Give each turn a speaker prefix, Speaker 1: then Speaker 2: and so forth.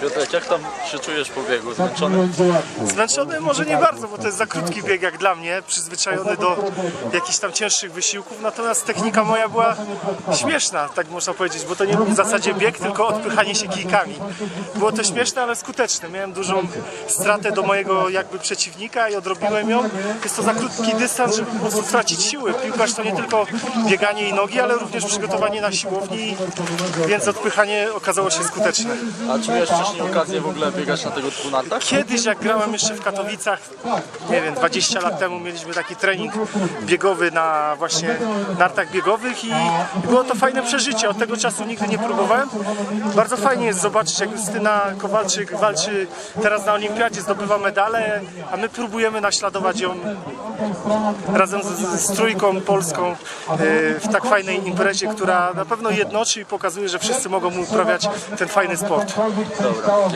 Speaker 1: Piotrek, jak tam się czujesz po biegu? Zmęczony?
Speaker 2: Zmęczony może nie bardzo, bo to jest za krótki bieg jak dla mnie, przyzwyczajony do jakichś tam cięższych wysiłków, natomiast technika moja była śmieszna, tak można powiedzieć, bo to nie był w zasadzie bieg, tylko odpychanie się kijkami. Było to śmieszne, ale skuteczne. Miałem dużą stratę do mojego jakby przeciwnika i odrobiłem ją. Jest to za krótki dystans, żeby po prostu stracić siły. Piłkarz to nie tylko bieganie i nogi, ale również przygotowanie na siłowni, więc odpychanie okazało się skuteczne.
Speaker 1: A czy miałeś wcześniej okazję w ogóle biegać na tego typu nartach?
Speaker 2: Kiedyś jak grałem jeszcze w Katowicach, nie wiem, 20 lat temu mieliśmy taki trening biegowy na właśnie nartach biegowych i było to fajne przeżycie. Od tego czasu nigdy nie próbowałem. Bardzo fajnie jest zobaczyć jak Justyna Kowalczyk walczy teraz na olimpiadzie, zdobywa medale, a my próbujemy naśladować ją razem z, z trójką polską e, w tak fajnej imprezie, która na pewno jednoczy i pokazuje, że wszyscy mogą uprawiać ten fajny sport.
Speaker 1: Dobra,
Speaker 2: Gustavo